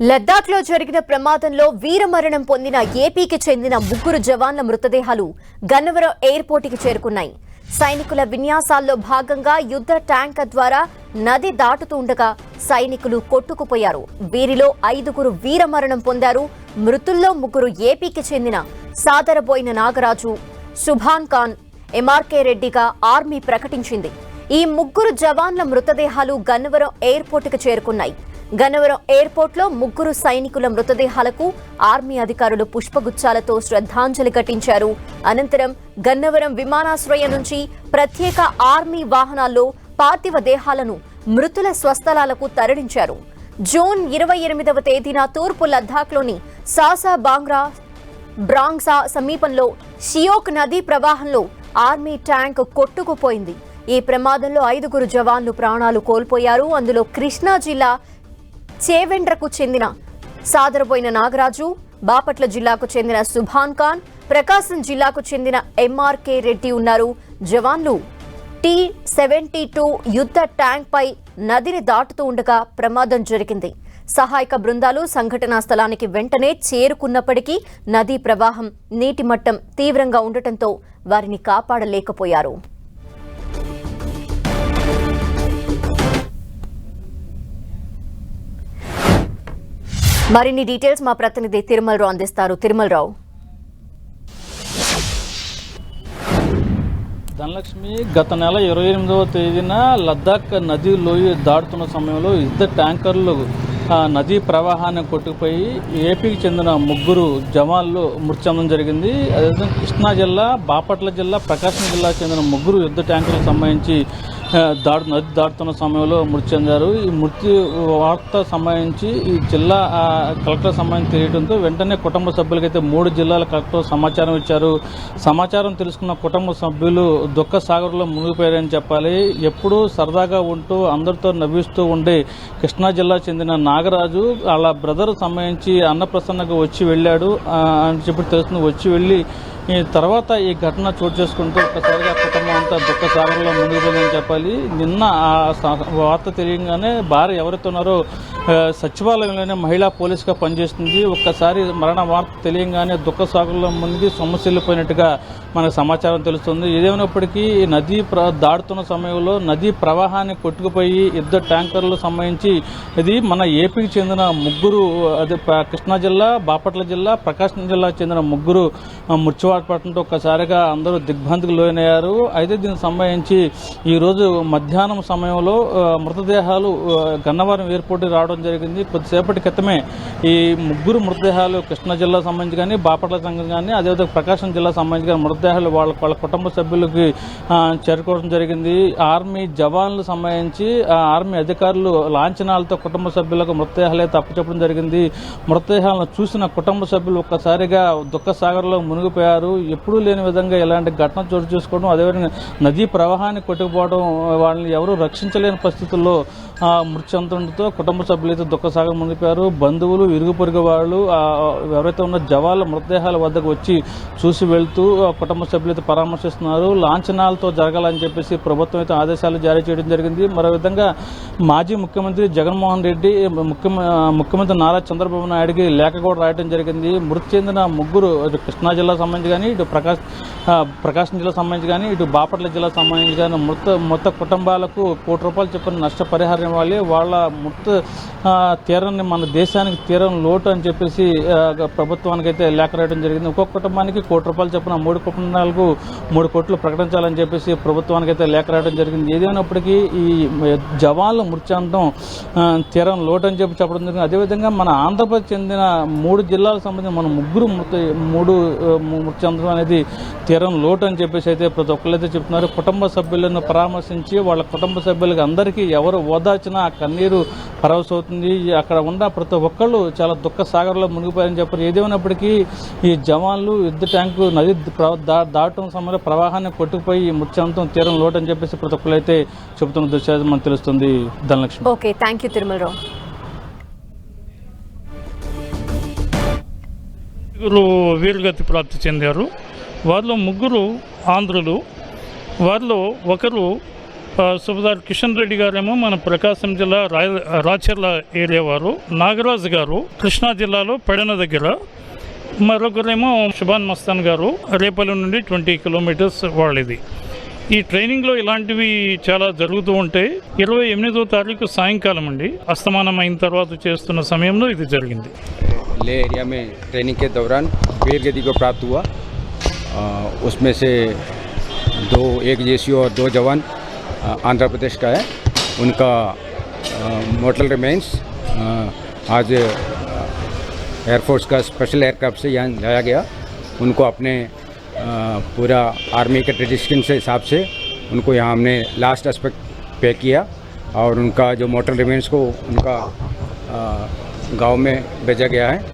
లద్దాఖ్లో జరిగిన ప్రమాదంలో వీరమరణం పొందిన ఏపీకి చెందిన ముగ్గురు జవాన్ల మృతదేహాలు గన్నవరం ఎయిర్పోర్టుకి చేరుకున్నాయి. సైనికుల విన్యాసాల్లో భాగంగా యుద్ధ ట్యాంకర్ ద్వారా నది దాటుతుండగా సైనికులు కొట్టుకుపోయారు. వీరిలో ఐదుగురు వీరమరణం పొందారు. మృతుల్లో ముగ్గురు ఏపీకి చెందిన సాదరబోయిన నాగరాజు సుభాన్ ఖాన్ ఎంఆర్కే రెడ్డిగా ఆర్మీ ప్రకటించింది. ఈ ముగ్గురు జవాన్ల మృతదేహాలు గన్నవరం ఎయిర్పోర్టుకు చేరుకున్నాయి. గన్నవరం ఎయిర్పోర్ట్లో ముగ్గురు సైనికుల మృతదేహాలకు ఆర్మీ అధికారులు పుష్పగుచ్చాలతో శ్రద్ధాంజలి ఘటించారు. అనంతరం గన్నవరం విమానాశ్రయం నుంచి ప్రత్యేక ఆర్మీ వాహనాల్లో పార్థివ దేహాలను మృతుల స్వస్థలాలకు తరలించారు. జూన్ ఇరవై ఎనిమిదవ తేదీన తూర్పు లద్దాఖ్లోని సాసా బాంగ్రా బ్రాంగ్సా సమీపంలో షియోక్ నదీ ప్రవాహంలో ఆర్మీ ట్యాంక్ కొట్టుకుపోయింది. ఈ ప్రమాదంలో ఐదుగురు జవాన్లు ప్రాణాలు కోల్పోయారు. అందులో కృష్ణా జిల్లా చేవెండ్రకు చెందిన సాదరబోయిన నాగరాజు బాపట్ల జిల్లాకు చెందిన సుభాన్ ఖాన్ ప్రకాశం జిల్లాకు చెందిన ఎంఆర్కే రెడ్డి ఉన్నారు. జవాన్లు టీ సెవెంటీ టూ యుద్ధ ట్యాంక్ పై నదిని దాటుతూ ఉండగా ప్రమాదం జరిగింది. సహాయక బృందాలు సంఘటనా స్థలానికి వెంటనే చేరుకున్నప్పటికీ నదీ ప్రవాహం నీటి మట్టం తీవ్రంగా ఉండటంతో వారిని కాపాడలేకపోయారు. మరిన్ని డీటెయిల్స్ మా ప్రతినిధి తిరుమలరావు అందిస్తారు. తిరుమలరావు. ధనలక్ష్మి గత నెల ఇరవై ఎనిమిదవ తేదీన లద్దాఖ్ నది లోయ దాటుతున్న సమయంలో యుద్ధ ట్యాంకర్లు ఆ, నదీ ప్రవాహాన్ని కొట్టుకుపోయి ఏపీకి చెందిన ముగ్గురు జవాన్లు మృతి చెందడం జరిగింది. అదేవిధంగా కృష్ణా జిల్లా బాపట్ల జిల్లా ప్రకాశం జిల్లాకు చెందిన ముగ్గురు యుద్ధ ట్యాంకర్లకు సంబంధించి దాడు నది దాటుతున్న సమయంలో మృతి చెందారు. ఈ మృతి వార్త సంబంధించి ఈ జిల్లా కలెక్టర్ సంబంధించి తెలియడంతో వెంటనే కుటుంబ సభ్యులకైతే మూడు జిల్లాల కలెక్టర్ సమాచారం ఇచ్చారు. సమాచారం తెలుసుకున్న కుటుంబ సభ్యులు దుఃఖ సాగర్లో మునిగిపోయారని చెప్పాలి. ఎప్పుడూ సరదాగా ఉంటూ అందరితో నవ్విస్తూ ఉండే కృష్ణా జిల్లా చెందిన నాగరాజు వాళ్ళ బ్రదర్ సంబంధించి అన్నప్రసన్నకు వచ్చి వెళ్ళాడు. అని చెప్పి తెలుస్తుంది వచ్చి వెళ్ళి ఈ తర్వాత ఈ ఘటన చోటు చేసుకుంటూ ఒక్కసారిగా కుటుంబం అంతా దుఃఖ సాగరంలో మునిగిపోయిందని చెప్పాలి. నిన్న ఆ వార్త తెలియగానే భార్య ఎవరైతే ఉన్నారో సచివాలయంలోనే మహిళా పోలీసుగా పనిచేస్తుంది. ఒక్కసారి మరణ వార్త తెలియగానే దుఃఖ సాగుల్లో మునిగి సొమ్మసిల్లిపోయినట్టుగా మనకు సమాచారం తెలుస్తుంది. ఏదేమైనప్పటికీ ఈ నదీ ప్ర దాడుతున్న సమయంలో నదీ ప్రవాహాన్ని కొట్టుకుపోయి ఇద్దరు ట్యాంకర్లు సంబంధించి ఇది మన ఏపీకి చెందిన ముగ్గురు అదే కృష్ణా జిల్లా బాపట్ల జిల్లా ప్రకాశం జిల్లాకు చెందిన ముగ్గురు ఆ, ఒక్కసారిగా అందరూ దిగ్భ్రాంతికి లోనయ్యారు. అయితే దీనికి సంబంధించి ఈరోజు మధ్యాహ్నం సమయంలో మృతదేహాలు గన్నవరం ఎయిర్పోర్ట్కి రావడం జరిగింది. కొద్దిసేపటి క్రితమే ఈ ముగ్గురు మృతదేహాలు కృష్ణా జిల్లా సంబంధించి కానీ బాపట్ల సంఘం కానీ అదేవిధంగా ప్రకాశం జిల్లా సంబంధించి కానీ మృతదేహాలు వాళ్ళ వాళ్ళ కుటుంబ సభ్యులకి చేరుకోవడం జరిగింది. ఆర్మీ జవాన్లు సంబంధించి ఆ, ఆర్మీ అధికారులు లాంఛనాలతో కుటుంబ సభ్యులకు మృతదేహాలు అయితే అప్పచెప్పడం జరిగింది. మృతదేహాలను చూసిన కుటుంబ సభ్యులు ఒక్కసారిగా దుఃఖ సాగర్లో మునిగిపోయారు. ఎప్పుడూ లేని విధంగా ఇలాంటి ఘటన చోటు చేసుకోవడం అదేవిధంగా నదీ ప్రవాహాన్ని కొట్టుకుపోవడం వాళ్ళని ఎవరూ రక్షించలేని పరిస్థితుల్లో ఆ, మృతి చెందడంతో కుటుంబ సభ్యులు దుఃఖ దుఃఖసాగం మునిగిపోయారు బంధువులు ఇరుగు పొరుగు వాళ్ళు ఎవరైతే ఉన్న జవాన్ల మృతదేహాల వద్దకు వచ్చి చూసి వెళ్తూ ఆ, కుటుంబ సభ్యులైతే పరామర్శిస్తున్నారు. లాంఛనాలతో జరగాలని చెప్పేసి ప్రభుత్వం అయితే ఆదేశాలు జారీ చేయడం జరిగింది. మరో విధంగా మాజీ ముఖ్యమంత్రి జగన్మోహన్ రెడ్డి ముఖ్య ముఖ్యమంత్రి నారా చంద్రబాబు నాయుడుకి లేఖ కూడా రాయడం జరిగింది. మృతి చెందిన ముగ్గురు ఇటు కృష్ణా జిల్లా సంబంధించి కానీ ఇటు ప్రకాశ్ ప్రకాశం జిల్లా సంబంధించి కానీ ఇటు బాపట్ల జిల్లా సంబంధించి కానీ మృత మొత్త కుటుంబాలకు కోటి రూపాయలు చెప్పిన నష్టపరిహారం ఇవ్వాలి. వాళ్ళ మృత తీరని తీరాన్ని మన దేశానికి తీరం లోటు అని చెప్పేసి ప్రభుత్వానికి అయితే లేఖ రాయడం జరిగింది. ఒక్కొక్క కుటుంబానికి కోటి రూపాయలు చెప్పిన మూడు కుటుంబాలకు మూడు కోట్లు ప్రకటించాలని చెప్పేసి ప్రభుత్వానికి అయితే లేఖ రాయడం జరిగింది. ఏదైనప్పటికీ ఈ జవాన్లు మృత్యాంతం తీరం లోటు అని చెప్పి చెప్పడం జరిగింది. అదేవిధంగా మన ఆంధ్రప్రదేశ్ చెందిన మూడు జిల్లాలకు సంబంధించి మన ముగ్గురు మృతి మూడు మృత్యాంతం అనేది తీరం లోటు అని చెప్పేసి అయితే ప్రతి ఒక్కరు అయితే చెప్తున్నారు. కుటుంబ సభ్యులను పరామర్శించి వాళ్ళ కుటుంబ సభ్యులకి అందరికీ ఎవరు ఓదార్చినా ఆ కన్నీరు పరవశవుతుంది. అక్కడ ఉన్న ప్రతి ఒక్కళ్ళు చాలా దుఃఖ సాగర్లో మునిగిపోయారని చెప్పారు. ఏదేమైనప్పటికీ ఈ జవాన్లు యుద్ధ ట్యాంకు నది ప్ర- దా- దాటడం సమయంలో ప్రవాహాన్ని కొట్టుకుపోయి ఈ మృతి చెందడం తీరం లోటు అని చెప్పేసి ప్రతి ఒక్కరు అయితే చెబుతున్న దృశ్యాలు మనకు తెలుస్తుంది. Dhanalakshmi. Okay thank you Tirumalarao. ముగ్గురు వీరగతి ప్రాప్తి చెందారు. వారిలో ముగ్గురు ఆంధ్రులు. వారిలో ఒకరు సుబదార్ కిషన్ రెడ్డి గారేమో మన ప్రకాశం జిల్లా రాయ రాచర్ల ఏరియా వారు నాగరాజు గారు కృష్ణా జిల్లాలో పెడన దగ్గర మరొకరేమో షుబాన్ మస్తాన్ గారు రేపల్లి నుండి ట్వంటీ కిలోమీటర్స్ వాళ్ళది ఈ ట్రైనింగ్లో ఇలాంటివి చాలా జరుగుతూ ఉంటాయి ఇరవై ఎనిమిదో తారీఖు సాయంకాలం అండి అస్తమానం అయిన తర్వాత చేస్తున్న సమయంలో ఇది జరిగింది ले एरिया में ट्रेनिंग के दौरान वीर गति को प्राप्त हुआ अ, उसमें से दो एक जेसी और दो जवान अ, आंध्र प्रदेश का है। उनका मोटल रिमेंस आज एयरफोर्स का स्पेशल एयरक्राफ्ट से यहाँ लाया गया। उनको अपने पूरा आर्मी के ट्रेडिशन से हिसाब से उनको यहाँ हमने लास्ट एस्पेक्ट पे किया और उनका जो मोटल रिमेंस को उनका गाँव में भेजा गया है।